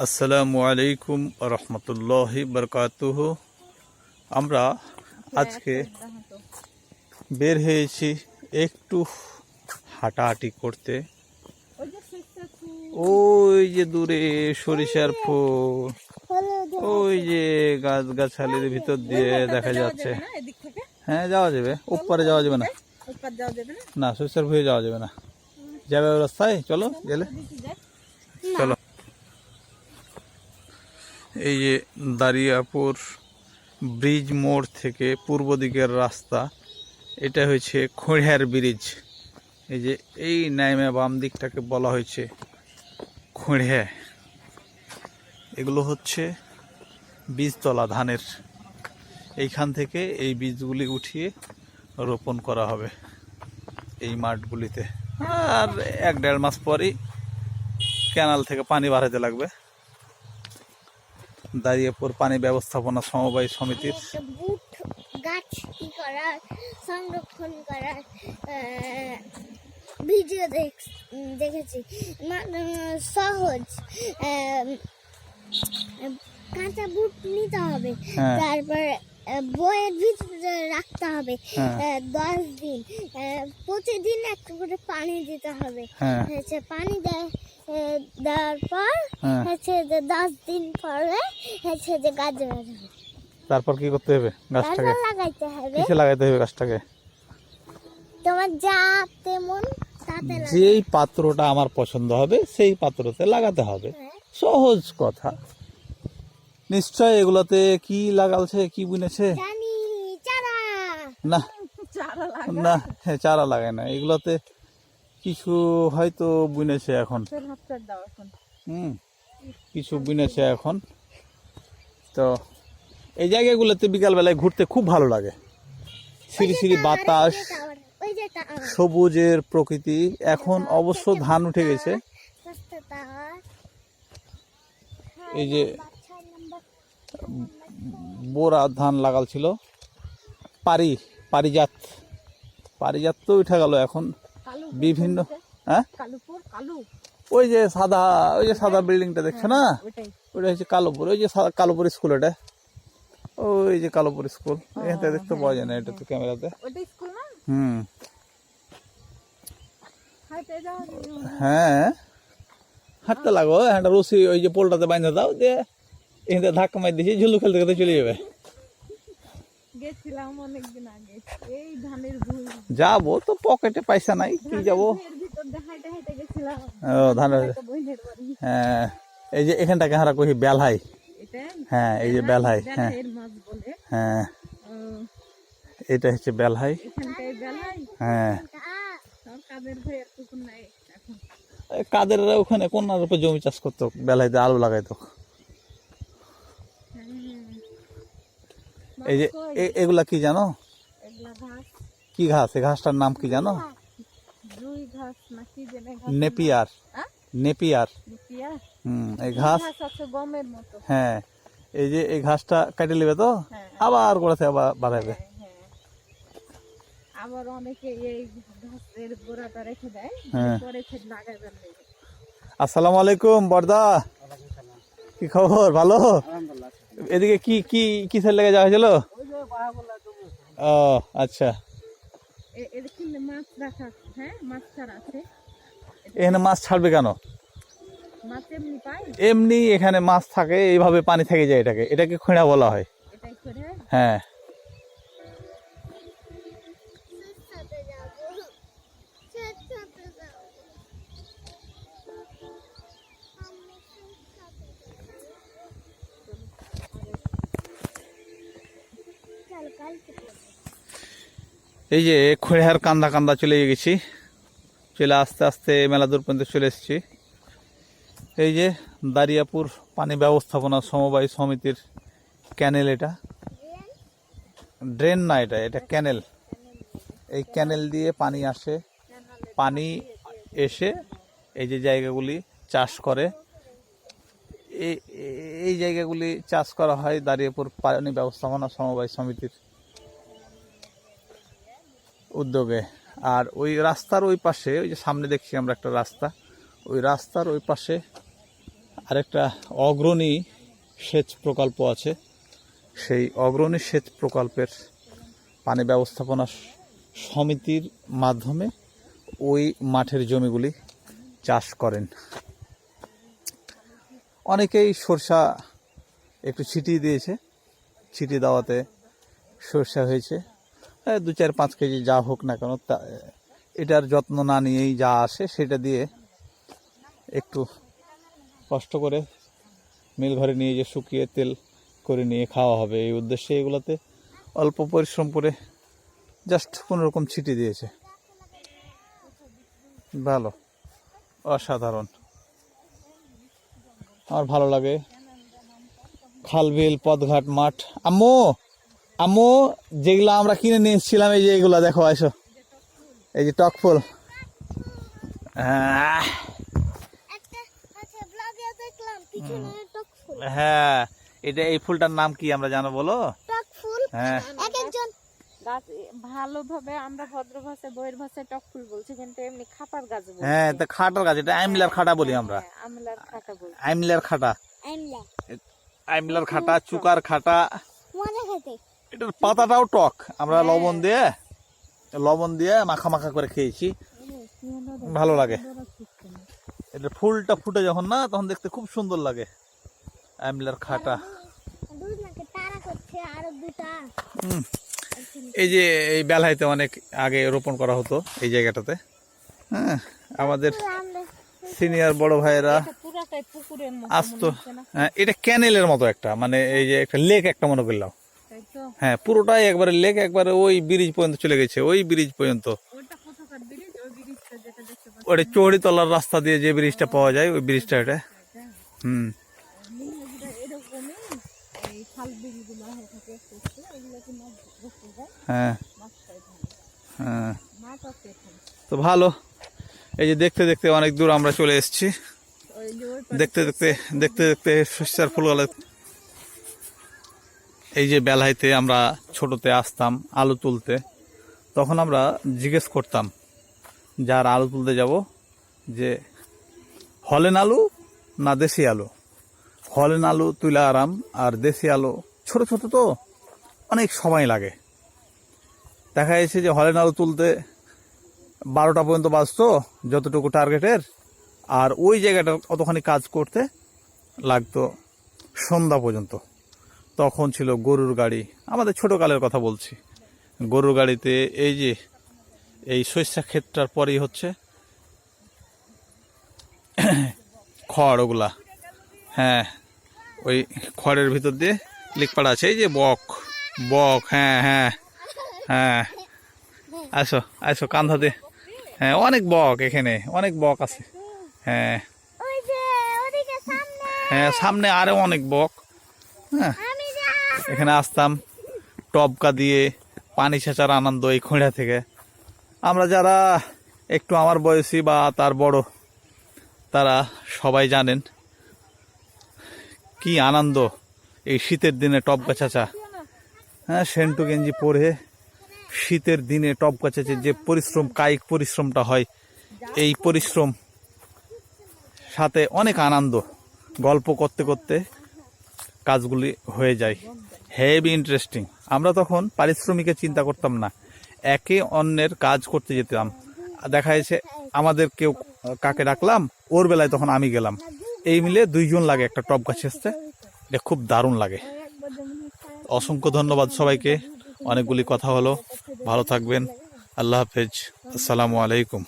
আসসালামু আলাইকুম রহমতুল্লাহি বরকাতুহ। আমরা আজকে বের হয়েছি একটু হাঁটাহাঁটি করতে। ওই যে দূরে সরিষার ফুল, ওই যে গাছ গাছালির ভিতর দিয়ে দেখা যাচ্ছে। হ্যাঁ যাওয়া যাবে। ওপার যাওয়া যাবে না। না, সরিষার ভুয়ে যাওয়া যাবে না। যাবে রাস্তায় চলো, গেলে। চলো। এই যে দারিয়াপুর ব্রিজ মোড় থেকে পূর্ব দিকের রাস্তা, এটা হয়েছে খড়িয়ার ব্রিজ। এই যে এই নাইমে বাম দিকটাকে বলা হয়েছে খড়িয়া এগুলো হচ্ছে বীজতলা ধানের। এইখান থেকে এই বীজগুলি উঠিয়ে রোপণ করা হবে এই মাঠগুলিতে। আর এক দেড় মাস পরই ক্যানাল থেকে পানি বাড়াতে লাগবে। দাঁড়িয়েপুর পানি ব্যবস্থাপনা সমবায় সমিতির গাছ কি করার সংরক্ষণ করার ভিডিও দেখ দেখেছি। সহজ কাঁচা বুট নিতে হবে। হ্যাঁ। তারপর বইয়ের ভিতরে রাখতে হবে হ্যাঁ। দশ দিন। প্রতিদিন একটু করে পানি দিতে হবে। হ্যাঁ। হচ্ছে পানি দেয় দেওয়ার পর হ্যাঁ। হচ্ছে যে দশ দিন পরে হচ্ছে যে গাছ বেরোবে তারপর কি করতে হবে? গাছটাকে লাগাইতে হবে। কিসে লাগাইতে হবে গাছটাকে? তোমার যা তেমন যেই পাত্রটা আমার পছন্দ হবে সেই পাত্রতে লাগাতে হবে। সহজ কথা। নিশ্চয় এগুলোতে কি লাগালছে কি বুনেছে? না। চারা লাগা না হ্যাঁ চারা লাগায় না। এগুলোতে কিছু হয়তো বুনেছে এখন। হুম কিছু বুনেছে এখন। তো এই জায়গাগুলোতে বিকালবেলায় ঘুরতে খুব ভালো লাগে। সিঁড়ি সিঁড়ি বাতাস সবুজের প্রকৃতি। এখন অবশ্য ধান উঠে গেছে। এই যে বোরা ধান লাগাল ছিল। পারি পারিজাত। পারিজাত তো উঠে গেল এখন। বিভিন্ন হ্যাঁ? ওই যে সাদা ওই যে সাদা বিল্ডিংটা দেখছ না? ওইটা হচ্ছে কালোপুর। ওই যে কালোপুর স্কুল এটা ওই যে কালোপুর স্কুল এখান থেকে দেখতে পাওয়া যায় না এটা তো ক্যামেরাতে হুম। হ্যাঁ হাঁটতে লাগো হ্যাঁ রসি ওই যে পোলটাতে বাইন্ধে দাও দিয়ে থেকে ধাক্কা মার দিয়েছি ঝুলু খেলতে খেলতে চলে যাবে। গেছিলাম অনেকদিন আগে এই ধানের ভুঁই যাব তো পকেটে পয়সা নাই কি যাব? ও বাড়ি। হ্যাঁ এই যে এখানটাকে হারা কহি বেলহাই। হ্যাঁ এই যে বেলহাই হ্যাঁ। হ্যাঁ। এটা হচ্ছে বেলহাই। হ্যাঁ। কাদের ওখানে উপর জমি চাষ করতো বেলাইতে আলু লাগাইতো। এই যে এ- এগুলা কি জানো? কি ঘাস? এই ঘাসটার নাম কি জানো? নেপিয়ার? নেপিয়ার। নিপিয়া হুম এই ঘাস হ্যাঁ এই যে এই ঘাসটা কেটে নেবে তো? হ্যাঁ। আবার গোড়াতে আবার বাড়াবে। হ্যাঁ, হ্যাঁ। আবার অনেকে এই ঘাসের গোড়াটা রেখে দেয়। পরে ফের লাগাবেন আসসালামু আলাইকুম বর্দা। কি খবর? ভালো? এদিকে কি কি কিসের লেগে যাওয়া হয়েছিল? ও আচ্ছা। হ্যাঁ মাছ ছাড়া আছে। এখানে মাছ ছাড়বে কেন? এমনি এখানে মাছ থাকে এইভাবে পানি থেকে যায় এটাকে। এটাকে খোঁড়া বলা হয়। হ্যাঁ। এই যে খোঁড়ার কান্দা কান্দা চলে গেছি। চলে আস্তে আস্তে মেলা দূর পর্যন্ত চলে এসেছি। এই যে দারিয়াপুর পানি ব্যবস্থাপনা সমবায় সমিতির ক্যানেল এটা। ড্রেন না এটা এটা ক্যানেল। এই ক্যানেল দিয়ে পানি আসে। পানি এসে এই যে জায়গাগুলি চাষ করে। এই জায়গাগুলি চাষ করা হয় দারিয়াপুর পানি ব্যবস্থাপনা সমবায় সমিতির উদ্যোগে। আর ওই রাস্তার ওই পাশে, ওই যে সামনে দেখছি আমরা একটা রাস্তা, ওই রাস্তার ওই পাশে আরেকটা অগ্রণী সেচ প্রকল্প আছে। সেই অগ্রণী সেচ প্রকল্পের পানি ব্যবস্থাপনা সমিতির মাধ্যমে ওই মাঠের জমিগুলি চাষ করেন। অনেকেই সরষা একটু ছিটিয়ে দিয়েছে, ছিটিয়ে দেওয়াতে সরষা হয়েছে। দু চার পাঁচ কেজি যা হোক না কেন, তা এটার যত্ন না নিয়েই যা আসে সেটা দিয়ে একটু কষ্ট করে মিল ঘরে নিয়ে যে শুকিয়ে তেল করে নিয়ে খাওয়া হবে। এই উদ্দেশ্যে এগুলোতে অল্প পরিশ্রম করে জাস্ট কোনো রকম ছিটিয়ে দিয়েছে। ভালো, অসাধারণ। আমার ভালো লাগে। খালবিল পথঘাট মাঠ। আম্মু আম্মু যেগুলো আমরা কিনে নিয়ে এসেছিলাম এই যে এগুলো দেখো আসো এই যে টক ফুল। হ্যাঁ এটা এই ফুলটার নাম কি আমরা জানো বলো? হ্যাঁ। গাছ ভালোভাবে আমরা ভদ্র ভাষায় বইয়ের ভাষায় টক ফুল বলছি কিন্তু এমনি খাপার গাছ বলছি। হ্যাঁ তা খাটার গাছ এটা আইমলার খাটা বলি আমরা। হ্যাঁ, আমলার খাটা বলছি। আইমলার খাটা। আইমলা আইমলার খাটা চুকার খাটা। মজা খেতে। এটার পাতাটাও টক। আমরা লবণ দিয়ে লবণ দিয়ে মাখা মাখা করে খেয়েছি। ভালো লাগে। এটা ফুলটা ফুটে যখন না তখন দেখতে খুব সুন্দর লাগে। আইমলার খাটা। দুধ নাকি তারা দুটা। হুম। এই যে এই বেলাইতে অনেক আগে রোপণ করা হতো এই জায়গাটাতে হ্যাঁ আমাদের সিনিয়র বড় ভাইয়েরা আসতো হ্যাঁ, এটা ক্যানেলের মতো একটা মানে এই যে একটা লেক একটা মনে করলাম। হ্যাঁ পুরোটাই একবারে লেক একবারে ওই ব্রিজ পর্যন্ত চলে গেছে ওই ব্রিজ পর্যন্ত। ওটা চৌড়িতলার রাস্তা দিয়ে যে ব্রিজটা পাওয়া যায় ওই ব্রিজটা এটা। হুম মিনাজরা এরকমই এই খাল বিলগুলো হয়ে থাকে করছে ওগুলো কি মাছ ধরতে যায় হ্যাঁ। হ্যাঁ। তো ভালো। এই যে দেখতে দেখতে অনেক দূর আমরা চলে এসেছি। দেখতে দেখতে দেখতে দেখতে শস্যার ফুলগুলো। এই যে বেলাইতে আমরা ছোটতে আসতাম আলু তুলতে। তখন আমরা জিজ্ঞেস করতাম যার আলু তুলতে যাব? যে হলেন আলু না দেশি আলু? হলেন আলু তুলা আরাম, আর দেশি আলু ছোট ছোট তো অনেক সময় লাগে। দেখা যাচ্ছে যে হলেন আলু তুলতে বারোটা পর্যন্ত বাজতো যতটুকু টার্গেটের, আর ওই জায়গাটা অতখানি কাজ করতে লাগতো সন্ধ্যা পর্যন্ত। তখন ছিল গরুর গাড়ি। আমাদের ছোটকালের কথা বলছি। গরুর গাড়িতে এই যে, এই শস্যা ক্ষেতটার পরেই হচ্ছে খড় ওগুলা। হ্যাঁ ওই খড়ের ভিতর দিয়ে লিকপাড়া আছে। এই যে বক বক হ্যাঁ হ্যাঁ। হ্যাঁ। আসো আসো, কান্ধা দে। হ্যাঁ অনেক বক এখানে, অনেক বক আছে। হ্যাঁ। হ্যাঁ সামনে আরও অনেক বক। হ্যাঁ এখানে আসতাম টবকা দিয়ে পানি সেচার আনন্দ এই খোঁড়া থেকে। আমরা যারা একটু আমার বয়সী বা তার বড়, তারা সবাই জানেন কি আনন্দ এই শীতের দিনে টবকা চাচা। হ্যাঁ সেন্টু গেঞ্জি পরে শীতের দিনে টবকা চাচা যে পরিশ্রম, কায়িক পরিশ্রমটা হয়, এই পরিশ্রম সাথে অনেক আনন্দ, গল্প করতে করতে কাজগুলি হয়ে যায়। হেভি ইন্টারেস্টিং আমরা তখন পারিশ্রমিকের চিন্তা করতাম না। একে অন্যের কাজ করতে যেতাম। দেখা যাচ্ছে আমাদের কেউ কাকে ডাকলাম, ওর বেলায় তখন আমি গেলাম। এই মিলে দুইজন লাগে একটা টপ গাছ আসতে। এটা খুব দারুণ লাগে। অসংখ্য ধন্যবাদ সবাইকে। অনেকগুলি কথা হলো। ভালো থাকবেন। আল্লাহ হাফেজ। আসসালামু আলাইকুম।